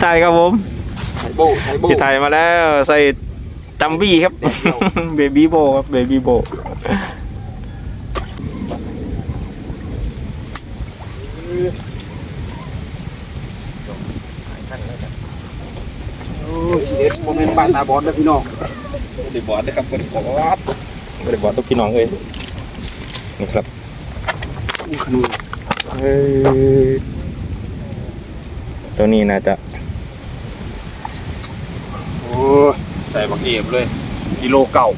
ไทยครับผมไซโบไซโบพี่ไทยมาแล้วใส่จัมบี้ครับ เบบี้โบครับ เบบี้โบโอ้ยทีเด็ดโมเมนต์บ้านตาบอลนะพี่น้องบริบอดนะครับบริบอดบริบอดทุกพี่น้องเลยนี่ครับอู้ขนุนเฮ้ยตัวนี้น่าจะโอ้ย ใส่บักเอฟเลย กิโลเก่า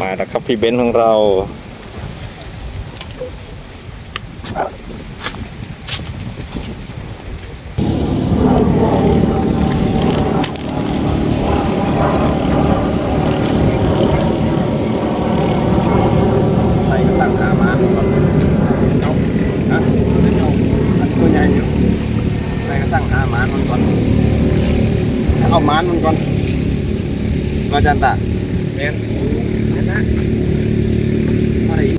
มาแล้วครับพี่เบนซ์ของเรา ใส่กระตั้งหามาก่อนเจ้าฮะเจ้าอันตัวใหญ่อยู่ใส่กระตั้งหามามันก่อนเอามานมันก่อน มาจันตะเบนนั่นนะอะไรอีก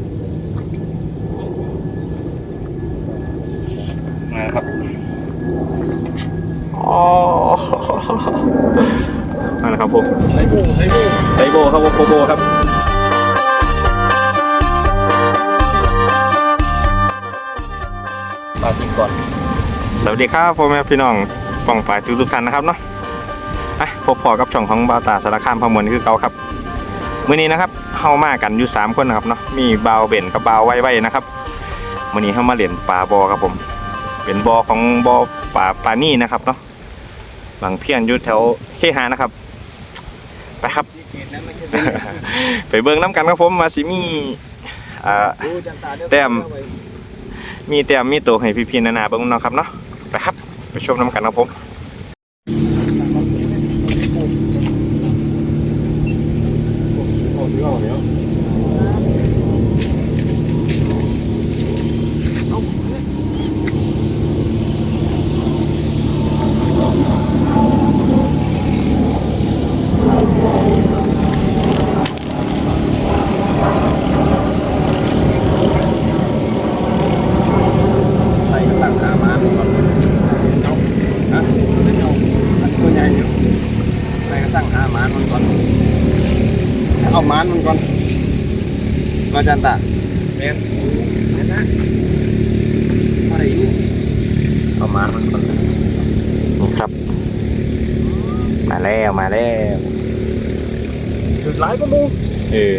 มาแล้วครับอ๋อมาแล้วครับผมไซโบไซโบไซโบครับผมโบโบครับปาทิ้งก่อน สวัสดีครับพ่อแม่พี่น้องป่องปลายทุกทุกๆท่านนะครับเนาะ อะพบพอกับช่องของบาวตาสารคามพมวลคือเก่าครับมื้อนี้นะครับเฮามากันอยู่สามคนนะครับเนาะมีบาวเบนกับบาวไว้ไว้นะครับมื้อนี้เฮามาเล่นปลาบอครับผม เป็นบอของบอปลาปลานี่นะครับเนาะบางเพียนอยู่แถวเคหานะครับไปครับ ไปเบิ่งน้ำกันครับผมมาสิมีอ่าแต้มมีแต้มมีตัวให้พี่ๆนานาเบิ่งเนาะครับเนาะไปครับไปชมน้ำกันครับผม ใส่กระตั้งหามาก่อนเจ้าฮะเจ้าอันตัวใหญ่อยู่ใส่กระตั้งหามามันก่อนเอามานมันก่อนมา จันตะเมนนั่นนะอะไรอีกเอามานมันก่อนนี่ครับ มาแล้วมาแล้วถึงหลายก็มูเออ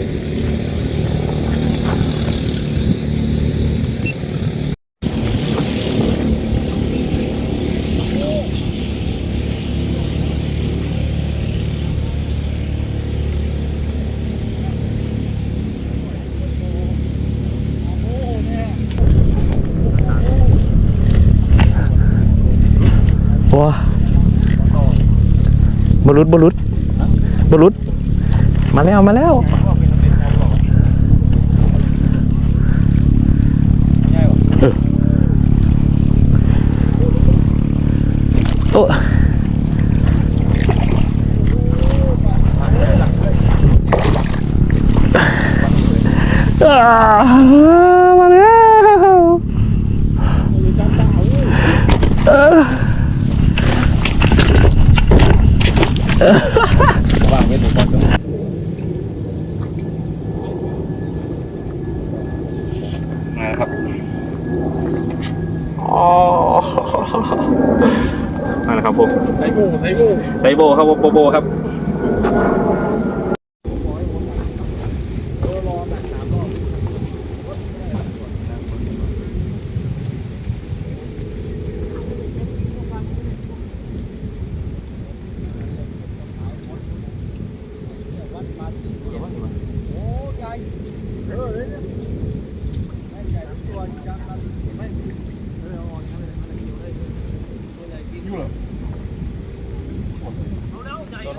รุษบรุษบรุษมาแล้วมาแล้วโอ้อ่ามาแล้วเออ ว่างเว้นหรือเปล่า มาครับ อ๋อมาแล้วครับผมใส่บูใส่บูไซโบครับผมโบโบครับ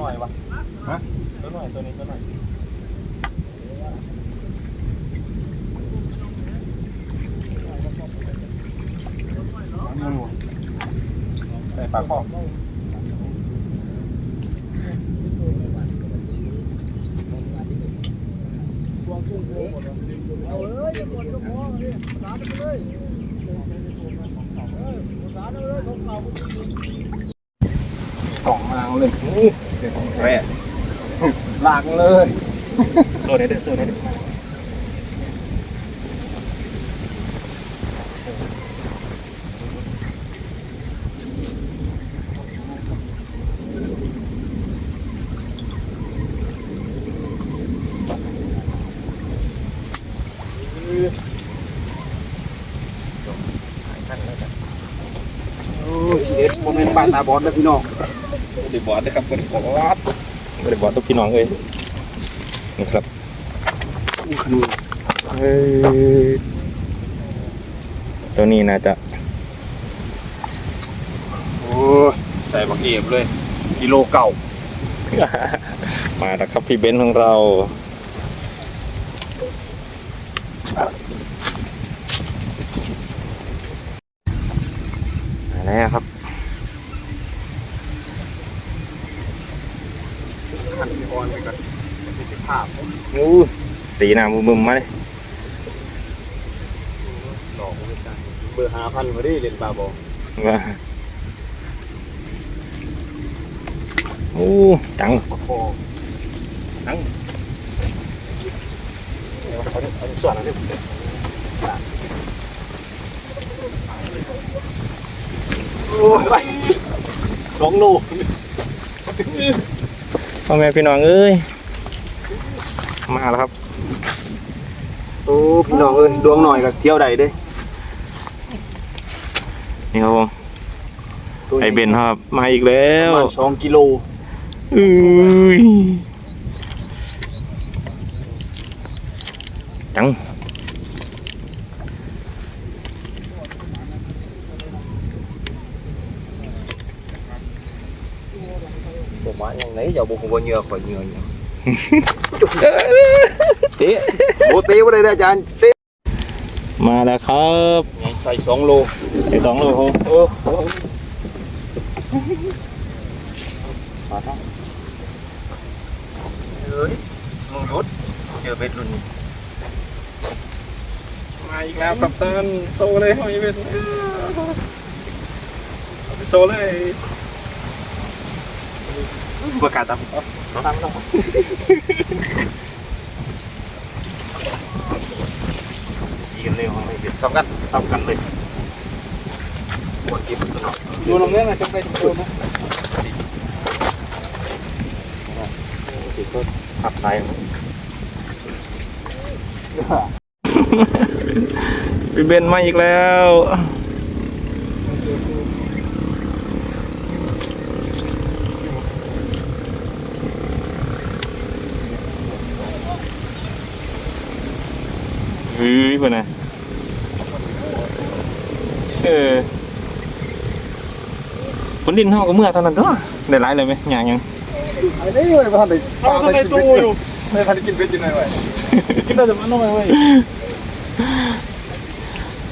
หน่อยวะฮะตัวหน่อยตัวนี้ตัวหน่อยใส่ปากคอเอาเลยอย่ากดยกหัวเลยสาดไปเลยสาดไปเลยของเก่าางเลย แม่ลางเลยโซนไหนเด้อโซนไหนเด้อโอ้ยเด็ดโมเมนต์บ้านตาบอดนะพี่น้อง บริบอดนะครับบริบอดบริบอดทุกพี่น้องเลยนี่ครับอู้ขนุนเฮ้ยตัวนี้น่าจะโอ้ยใส่บักเอฟเลยกิโลเก่า มาแล้วครับพี่เบนซ์ของเรามาแล้วครับ หันพี่ออนไปก่อนมีภาพ อู้ตีหน้ามุมๆมาเลยหลอกไม่ได้เบอร์ห้าพันมาดิเล่นบาบอว่าอู้จังโอ้โหจังเอาดิเอาดิส่วนเอาดิโอ้ยไปสองโลพ่อแม่พี่น้องเอ้ย มาแล้วครับ โอ้พี่น้องเอ้ยดวงหน่อยกับเสี้ยวใดเด้ นี่ครับผมตัวไอเบนครับ มาอีกแล้ปวระมาณสองกิโลอุ้ยจังประมาณอย่างไหนอย่าบอกว่าเหงื่อข่อยเหงื่ออย่าง เตะโอ้เตะว่าได้เด้ออาจารย์เตะมาแล้วครับใส่สองโลไอสองโลครับโอ้โหมาตั้งเฮ้ยมึงหยุดเจอเบ็ดรุ่นนี้มาอีกแล้วครับเต้นโซเลยหอยเบ็ดโซเลยประกาศตาม ตั้งต้องสีกันเร็วครับไอเบ็ดสำคัญสำคัญเลยควรกินตลอดดูลงเรื่องอะไรจะไปดูนะสีก็ขับไทยพี่เบนมาอีกแล้ว เฮ้ยเพื่อนนะเออคนดินเท่ากับเมื่อเท่านั้นตัวได้ร้ายเลยไหมอย่างยังไอ้นี่เลยพันเลยเอาทำไมตู้อยู่ไม่พันกินเบ็ดยังไงวะคิดว่าจะมันต้องไปเว้ย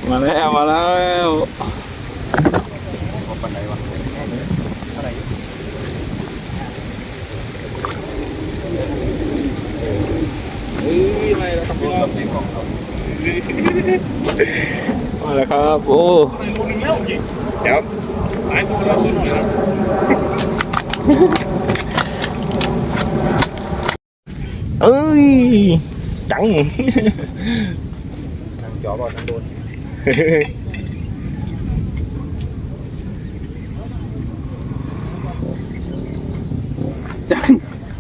มาแล้วมาแล้วปันไหนวะเฮ้ยมาแล้วครับพี่น้องตีของเขา มาแล้วครับ โอ้ไปลงหนึ่งแล้วยิงเดี๋ยวหายตัวแล้วตัวหน่อยแล้วเอ้ยจังทางจอบอลทางโดน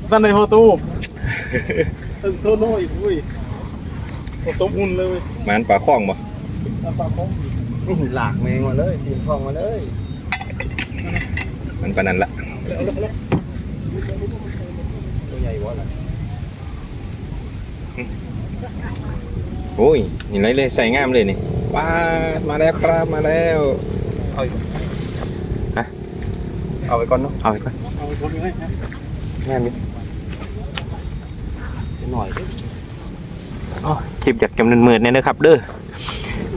ด้านในพอตู้โทษน้อยเว้ย สมหุ่นเลยเว้ยมันปลาข้องบ่เอาปากของหลากแมงมาเลยตีนคลองมาเลย มันปานนั้นละเอาเลยเอาเลยตัวใหญ่วะล่ะโอ้ยนี่ไรเลยใส่งามเลยนี่ว้าดมาแล้วครับมาแล้วเอาอีกฮะเอาไปก่อนเนาะเอาไปก่อนเอาคนนี้นะงามดิหน่อยดิอ๋อ คลิปจากจำนวนหมื่นเนี่ยนะครับ เด้อ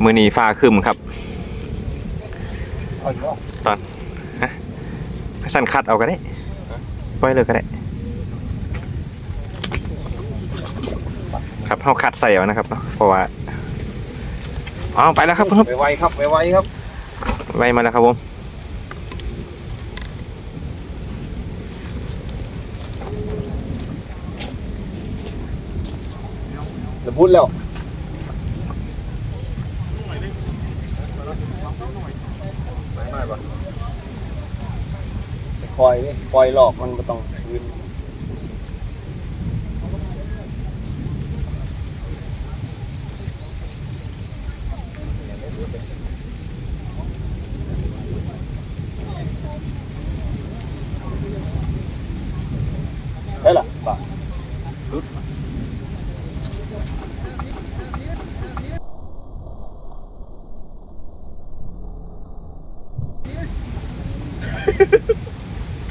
มือนี้ฟ้าครึมครับเอาอีกเนาะสั้นคัดเอาก็ได้ปล่อยเลยก็ได้ ครับเขาคัดใส่เอานะครับเนาะเพราะว่าอ๋อไปแล้วครับครับไปไวครับไปไวครับไวมาแล้วครับผม จะพูดแล้วคอยนี่คอยหลอกมันก็ต้องคืน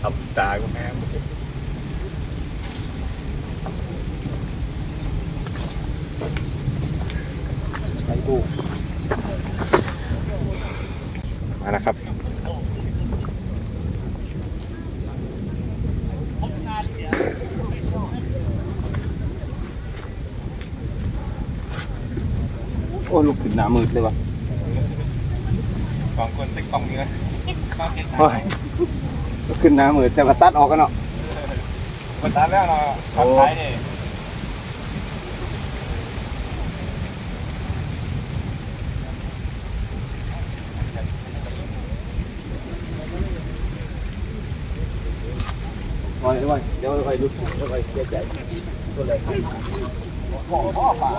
ทำตากูแม่ไอ้บูมานะครับโอ้ ลูกขึ้นหน้ามืดเลยว่ะสองคนสักกล่องเนื้อ โอ้ยลูกขึ้นหน้ามืดแต่ว่าตัดออกกันเนาะมาตามแล้วเนาะทำท้ายนี่ไว้ไว้เดี๋ยวไว้ลุกเดี๋ยวไว้เสียใจตัวเลยพ่อพ่อป่า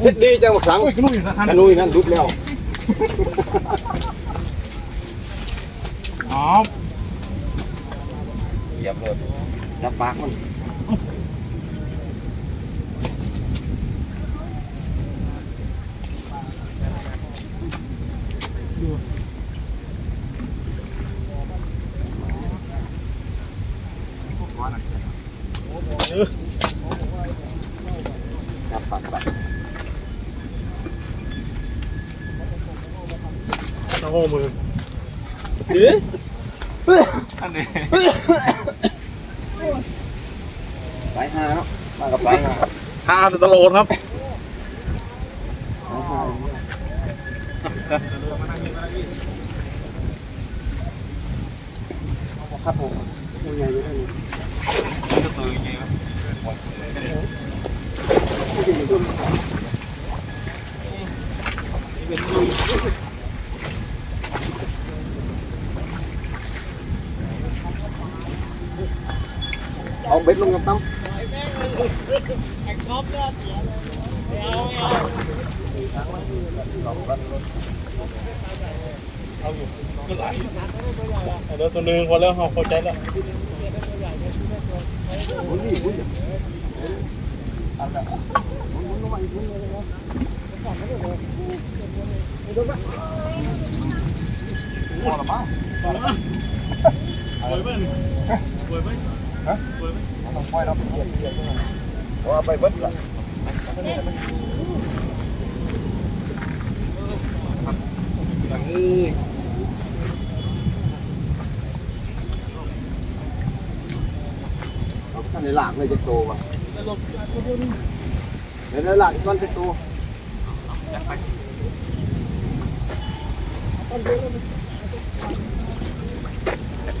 เฮ็ดดีจังหมดสังโอ้ยขนุนนะนุยนั่นรุดแล้วอ๋อเหยียบเลยจับปากมัน จับปากปาก โอ้โหมือเอ๊ะอันนี้ไปหาเนาะมากับไปหาหาตลอดครับครับผมยังไงอยู่ได้นี่จะซื้อยังไงวะเอาเบ็ดลงกับตั้มเดี๋ยวตัวหนึ งพอแล้วเขาเข้าใจแล้วบุญนี่บุญสวยเบิ้ลสว ยไหมต้องปล่อยเราไปเยี่ยมเยี่ยมว่าไปเบ็ดลละเอาท่านในหลากเลยจะโตว่ะเดี๋ยวในหลากอีกวันจะโต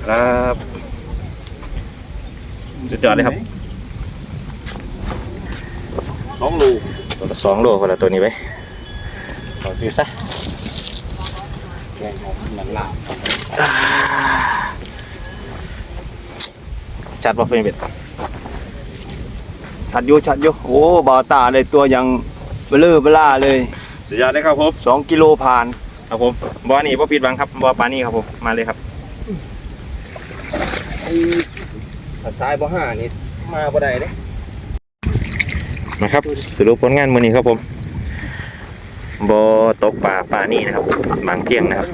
ครับ สุดยอดเลยครับสองลูกตัวละสองโลคนละตัวนี้ไปขอซื้อซะแกงหอมหนังหลากจัดว่าเป็นเบ็ดชัดอยู่ชัดอยู่โอ้บาตาเลยตัวยังเบลอเบล่าเลยสุดยอดเลยครับผมสองกิโลผ่านครับผมบอนี่บ่ผิดหวังครับบอปลานี่ครับผมมาเลยครับ ถ้าสายบ่ห้านี่มาบ่ได้เด้นะครับสรุปผลงานมือนี้ครับผมบอตกปลาปลานี่นะครับ บางเพียงนะครับ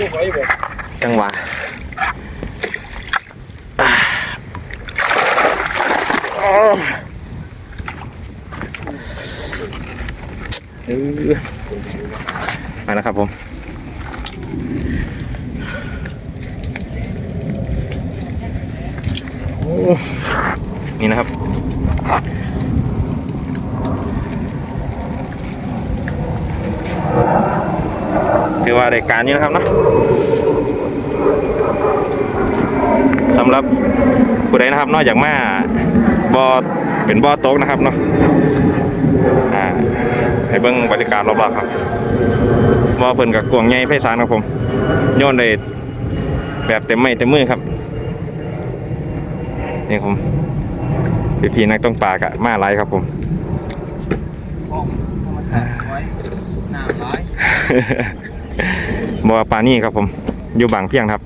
ลูกไว้บ่จังหวะอ่าอ้าวเออมาแล้วครับผม โอ้ นี่นะครับ ถือว่าได้การอยู่นะครับเนาะสำหรับผู้ใดนะครับ นอกจากมาบอเป็นบอโต๊กนะครับเนาะอ่าให้เบิ้งบริการรอบๆครับบอเพิ่นกับกวงใหญ่ไพศาลครับผมโยนได้แบบเต็มไม้เต็มมือครับ นี่ผมพี่ๆนักต้องปลากะมาไลายครับผมห้องธรรมชาติไว้น้ำร้ายบัวปลานี่ครับผม อยู่บางเพียงครับ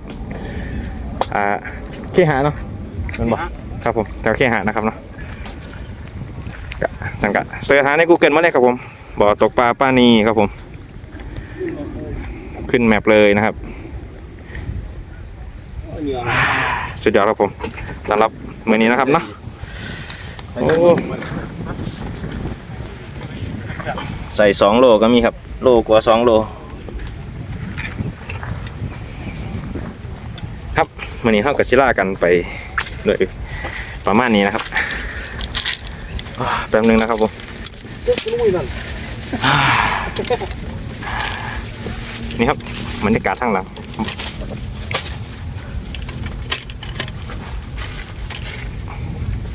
อ่าเคหะเนาะมันบอกครับผมแถวเคหะนะครับเนาะกะจังกะเสิร์ชหาใน Google มาเลยครับผมบ่อตกปลาปลานีครับผม ขึ้นแมปเลยนะครับเหงื่อสุดยอดครับผมสำหรับ มือนี้นะครับเนาะโอ้ใส่สองโลก็มีครับ โลกว่าสองโล ครับวันนี้เข้ากับชิล่ากันไปเลยประมาณนี้นะครับแป๊บนึงนะครับผมนี่ครับบรรยากาศข้างหลัง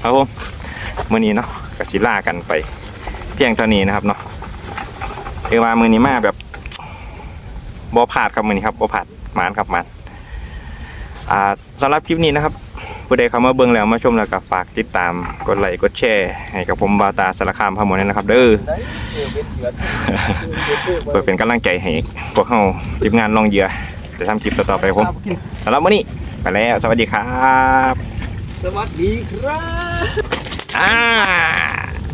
ครับผมมื่อนี้เนาะกับชิล่ากันไป เพียงเท่านี้นะครับเนาะเรียกว่ามือนี้มาแบบบ่ผาดครับมือนี้ครับบ่ผาดหมานครับหมานอ่าสำหรับคลิปนี้นะครับผู้ใดเข้ามาเบิ่งแล้วมาชมแล้วก็ฝากติดตามกดไลค์กดแชร์ให้กับผมบาวตาสารคามพะมวลนะครับ เด้อได้เออเป็นเถื่อนเพื่อเป็นกำลังใจให้พวกเราทีมงานลองเหยื่อจะทำคลิปต่อๆไปครับผมสำหรับวันนี้ไปแล้ว สวัสดีครับ สวัสดีครับ อ่า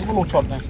มันลงชนนะ